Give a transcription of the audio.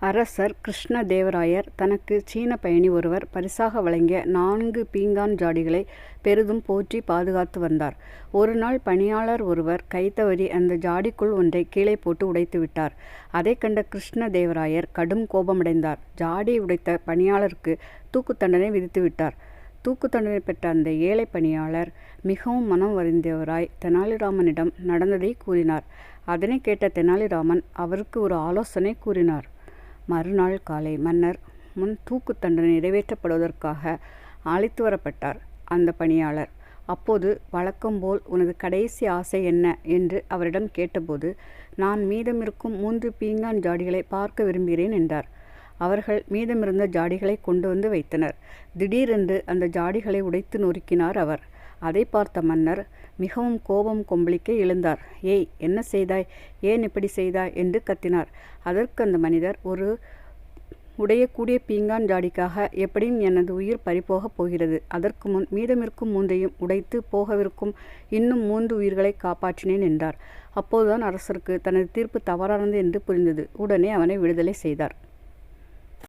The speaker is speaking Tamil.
அரசர் கிருஷ்ணதேவராயர் தனக்கு சீன பயணி ஒருவர் பரிசாக வழங்கிய நான்கு பீங்கான் ஜாடிகளை பெரிதும் போற்றி பாதுகாத்து வந்தார். ஒரு நாள் பணியாளர் ஒருவர் கைத்தவறி அந்த ஜாடிக்குள் ஒன்றை கீழே போட்டு உடைத்து விட்டார். அதைக் கண்ட கிருஷ்ணதேவராயர் கடும் கோபமடைந்தார். ஜாடியை உடைத்த பணியாளருக்கு தூக்கு தண்டனை விதித்து விட்டார். தூக்கு தண்டனை பெற்ற அந்த ஏழை பணியாளர் மிகவும் மனம் வருந்தியவராய் தெனாலிராமனிடம் நடந்ததைக் கூறினார். அதனைக் கேட்ட தெனாலிராமன் அவருக்கு ஒரு ஆலோசனை கூறினார். மறுநாள் காலை மன்னர் முன் தூக்கு தண்டனை நிறைவேற்றப்படுவதற்காக அழைத்து வரப்பட்டார் அந்த பணியாளர். அப்போது வழக்கம்போல் உனது கடைசி ஆசை என்ன? என்று அவரிடம் கேட்டபோது நான் மீதமிருக்கும் மூன்று பீங்கான் ஜாடிகளை பார்க்க விரும்புகிறேன் என்றார். அவர்கள் மீதமிருந்த ஜாடிகளை கொண்டு வந்து வைத்தனர். திடீரென்று அந்த ஜாடிகளை உடைத்து நொறுக்கினார் அவர். அதை பார்த்த மன்னர் மிகவும் கோபம் கொம்பளிக்க எழுந்தார். ஏய். என்ன செய்தாய்? ஏன் இப்படி செய்தாய்? என்று கத்தினார். அதற்கு அந்த மனிதர் ஒரு உடையக்கூடிய பீங்கான் ஜாடிக்காக எப்படியும் எனது உயிர் பறிபோகப் போகிறது. அதற்கு முன் மீதமிருக்கும் மூந்தையும் உடைத்து போகவிருக்கும் இன்னும் மூன்று உயிர்களை காப்பாற்றினேன் என்றார். அப்போதுதான் அரசருக்கு தனது தீர்ப்பு தவறானது என்று புரிந்தது. உடனே அவனை விடுதலை செய்தார்.